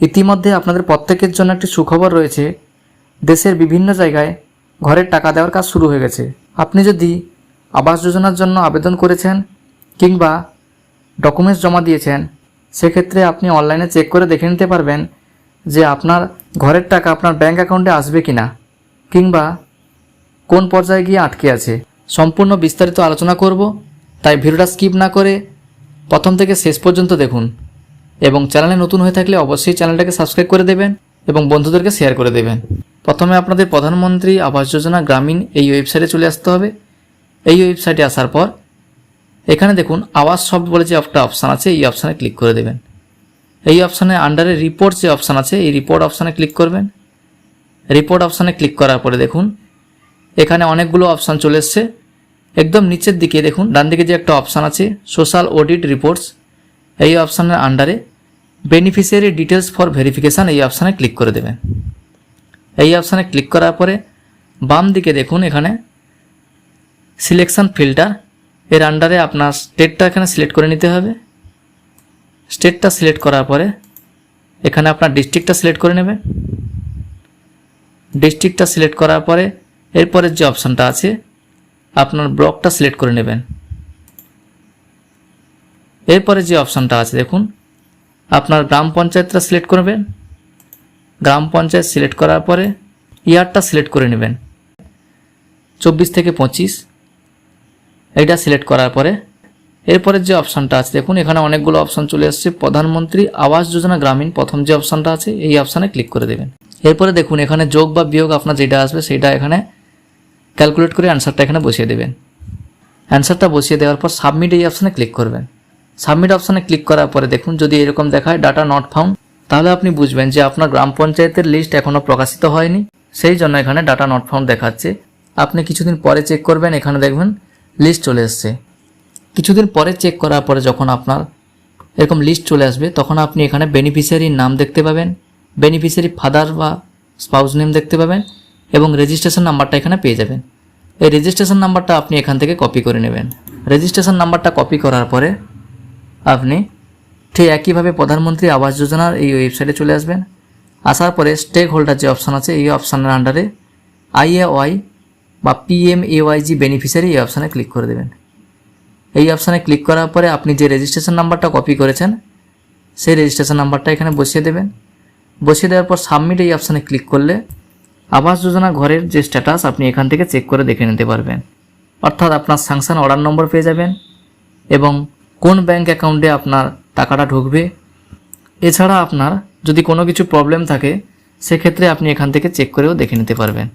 ইতিমধ্যে আপনাদের প্রত্যেকের জন্য একটি সুখবর রয়েছে, দেশের বিভিন্ন জায়গায় ঘরের টাকা দেওয়ার কাজ শুরু হয়ে গেছে। আপনি যদি আবাস যোজনার জন্য আবেদন করেছেন কিংবা ডকুমেন্টস জমা দিয়েছেন, সেক্ষেত্রে আপনি অনলাইনে চেক করে দেখে নিতে পারবেন যে আপনার ঘরের টাকা আপনার ব্যাঙ্ক অ্যাকাউন্টে আসবে কি না কিংবা কোন পর্যায়ে গিয়ে আটকে আছে। সম্পূর্ণ বিস্তারিত আলোচনা করব, তাই ভিডিওটা স্কিপ না করে প্রথম থেকে শেষ পর্যন্ত দেখুন। এবং চ্যানেলে নতুন হয়ে থাকলে অবশ্যই চ্যানেলটাকে সাবস্ক্রাইব করে দেবেন এবং বন্ধুদেরকে শেয়ার করে দেবেন। প্রথমে আপনাদের প্রধানমন্ত্রী আবাস যোজনা গ্রামীণ এই ওয়েবসাইটে চলে আসতে হবে। এই ওয়েবসাইটে আসার পর এখানে দেখুন আওয়াজ শব্দ বলে যে একটা অপশান আছে, এই অপশানে ক্লিক করে দেবেন। এই অপশানে আন্ডারে রিপোর্ট যে অপশান আছে, এই রিপোর্ট অপশানে ক্লিক করবেন। রিপোর্ট অপশানে ক্লিক করার পরে দেখুন এখানে অনেকগুলো অপশান চলে এসছে। একদম নিচের দিকে দেখুন, ডান দিকে যে একটা অপশান আছে সোশ্যাল অডিট রিপোর্টস এই অপশানের আন্ডারে বেনিফিশিয়ারি ডিটেলস ফর ভেরিফিকেশান এই অপশানে ক্লিক করে দেবেন। এই অপশানে ক্লিক করার পরে বাম দিকে দেখুন এখানে সিলেকশান ফিল্টার এর আন্ডারে আপনার স্টেটটা এখানে সিলেক্ট করে নিতে হবে। স্টেটটা সিলেক্ট করার পরে এখানে আপনার ডিস্ট্রিক্টটা সিলেক্ট করে নেবেন। ডিস্ট্রিক্টটা সিলেক্ট করার পরে এরপরের যে অপশানটা আছে, আপনার ব্লকটা সিলেক্ট করে নেবেন। এরপরে যে অপশানটা আছে, দেখুন আপনার গ্রাম পঞ্চায়েতটা সিলেক্ট করবেন গ্রাম পঞ্চায়েত সিলেক্ট করার পরে ইয়ারটা সিলেক্ট করে নেবেন। চব্বিশ থেকে পঁচিশ। এইটা সিলেক্ট করার পরে এরপরের যে অপশানটা আছে, দেখুন, এখানে অনেকগুলো অপশান চলে আসছে প্রধানমন্ত্রী আবাস যোজনা গ্রামীণ, প্রথম যে অপশানটা আছে, এই অপশানে ক্লিক করে দেবেন। এরপরে দেখুন, এখানে যোগ বা বিয়োগ আপনার যেটা আসবে, সেটা এখানে ক্যালকুলেট করে অ্যান্সারটা এখানে বসিয়ে দেবেন। অ্যান্সারটা বসিয়ে দেওয়ার পর সাবমিট এই অপশানে ক্লিক করবেন। সাবমিট অপশানে ক্লিক করার পরে দেখুন যদি এরকম দেখায় ডাটা নট ফাউন্ড তাহলে আপনি বুঝবেন যে আপনার গ্রাম পঞ্চায়েতের লিস্ট এখনও প্রকাশিত হয়নি। সেই জন্য এখানে ডাটা নট ফাউন্ড দেখাচ্ছে। আপনি কিছুদিন পরে চেক করবেন, এখানে দেখবেন লিস্ট চলে এসছে। কিছুদিন পরে চেক করার পরে যখন আপনার এরকম লিস্ট চলে আসবে, তখন আপনি এখানে বেনিফিশিয়ারির নাম দেখতে পাবেন। বেনিফিশিয়ারি ফাদার বা স্পাউস নেম দেখতে পাবেন এবং রেজিস্ট্রেশন নাম্বারটা এখানে পেয়ে যাবেন। এই রেজিস্ট্রেশন নাম্বারটা আপনি এখান থেকে কপি করে নেবেন। রেজিস্ট্রেশন নাম্বারটা কপি করার পরে আপনি ঠিক একইভাবে প্রধানমন্ত্রী আবাস যোজনার এই ওয়েবসাইটে চলে আসবেন। আসার পরে স্টেক হোল্ডার যে অপশান আছে, এই অপশানের আন্ডারে আইএওয়াই বা পিএমএওয়াইজি বেনিফিশিয়ারি এই অপশানে ক্লিক করে দেবেন। এই অপশানে ক্লিক করার পরে আপনি যে রেজিস্ট্রেশন নাম্বারটা কপি করেছেন, সেই রেজিস্ট্রেশন নাম্বারটা এখানে বসিয়ে দেবেন। বসিয়ে দেওয়ার পর সাবমিট এই অপশানে ক্লিক করলে আবাস যোজনা ঘরের যে স্ট্যাটাস আপনি এখান থেকে চেক করে দেখে নিতে পারবেন। অর্থাৎ আপনার স্যাংশন অর্ডার নম্বর পেয়ে যাবেন এবং কোন ব্যাংক অ্যাকাউন্টে আপনার টাকাটা ঢুকবে? এছাড়া আপনার যদি কোনো কিছু প্রবলেম থাকে, সেক্ষেত্রে আপনি এখান থেকে চেক করেও দেখে নিতে পারবেন।